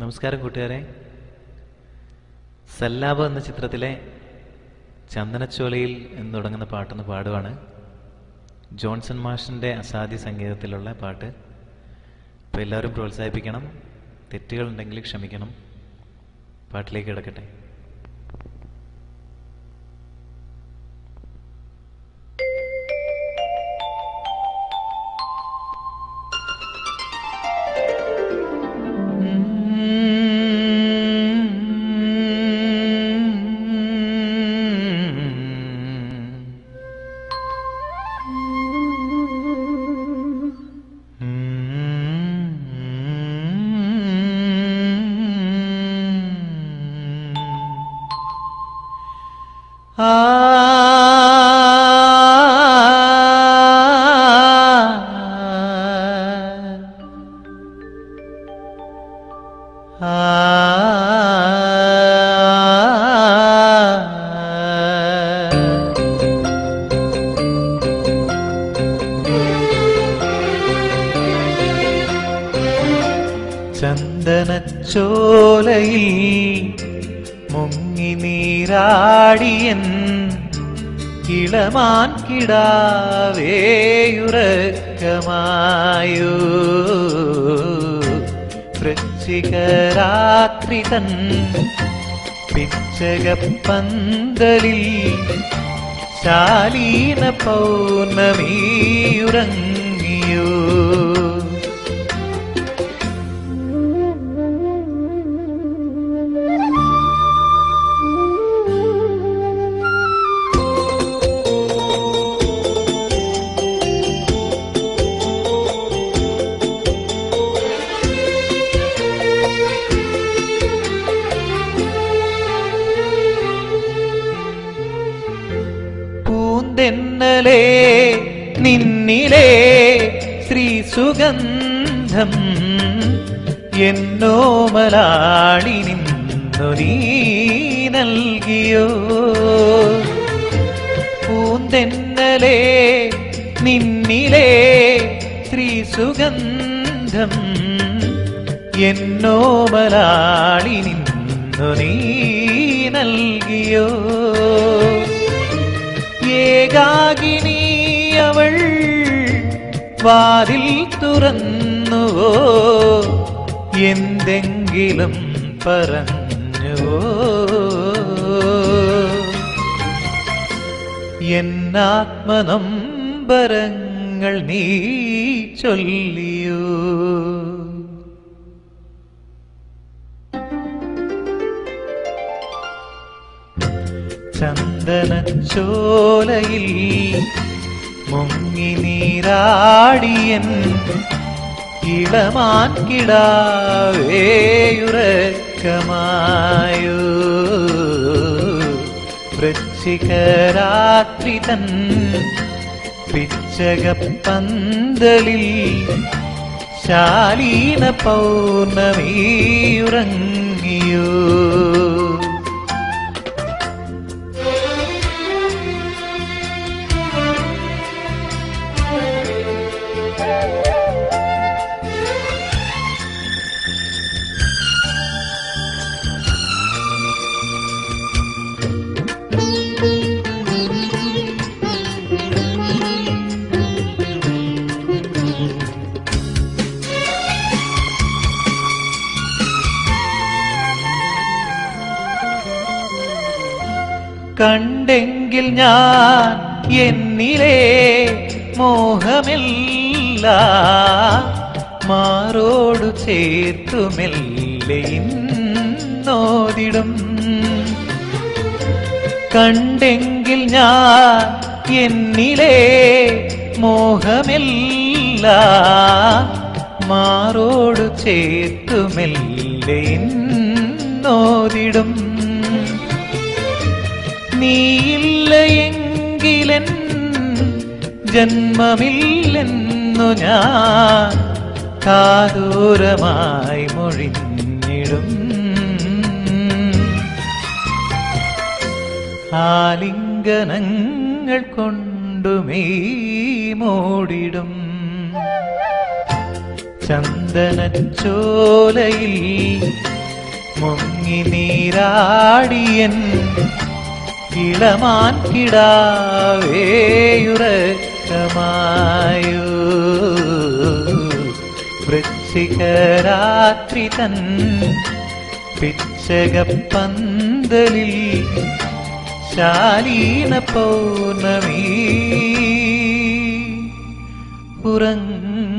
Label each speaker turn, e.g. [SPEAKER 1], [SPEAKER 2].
[SPEAKER 1] നമസ്കാരം കൂട്ടുകാരെ. സല്ലാബ് എന്ന ചിത്രത്തിലെ ചന്ദനച്ചോലയിൽ എന്ന് തുടങ്ങുന്ന പാട്ടൊന്ന് പാടുവാണ്. ജോൺസൺ മാഷിന്റെ അസാധ്യ സംഗീതത്തിലുള്ള പാട്ട്. അപ്പോൾ എല്ലാവരും പ്രോത്സാഹിപ്പിക്കണം. തെറ്റുകളുണ്ടെങ്കിൽ ക്ഷമിക്കണം. പാട്ടിലേക്ക് കിടക്കട്ടെ. ചന്ദനച്ചോലയിൽ മുങ്ങി നീരാടിയൻ ഇളമാൻ കിടാവേയുറക്കമായോ വൃശ്ചികരാത്രി തൻ പിച്ചകപ്പന്തലിൽ ശാലീന പൗർണമിയുറങ്ങിയോ പൂന്തെന്നലേ നിന്നിലേ ശ്രീ സുഗന്ധം എന്നോ മലാളി നിന്നു നൽകിയോ? പൂന്തെന്നലേ നിന്നിലേ ശ്രീ സുഗന്ധം എന്നോ മലാളി നിന്നു നൽകിയോ? ഏകാകിനി അവൾ വാതിൽ തുറന്നുവോ? എന്തെങ്കിലും പറഞ്ഞുവോ? എന്നാത്മനമ്പരങ്ങൾ നീ ചൊല്ലിയോ? ചന്ദനച്ചോലയിൽ മുങ്ങി നീരാടിയൻ ഇളമാൻ കിടാവേയുറക്കമായോ. വൃശ്ചികരാത്രി തൻ പിച്ചകപ്പന്തലിൽ ശാലീന പൗർണമിയുറങ്ങിയോ. കണ്ടെങ്കിൽ ഞാൻ എന്നിലേ മോഹമില്ല. മാറോടു ചേർത്തുമെല്ലെ ഇന്നോതിടും. കണ്ടെങ്കിൽ ഞാൻ എന്നിലേ മോഹമില്ല. മാറോടു ചേർത്തുമെല്ലെ ഇന്നോതിടും. നീയില്ല എങ്കിലൻ ജന്മമില്ലെന്നു ഞാൻ കാതൂരമായി മൊഴിഞ്ഞിടും. ആലിംഗനങ്ങൾ കൊണ്ടുമേ മൂടിടും. ചന്ദനച്ചോലയിൽ മുങ്ങി നീരാടിയൻ ഇളമാൻ കിടാവേയുറക്കമായോ. വൃശ്ചികരാത്രി തൻ പിച്ചകപ്പന്തലിൽ ശാലീന പൗർണമി. ഉറങ്ങ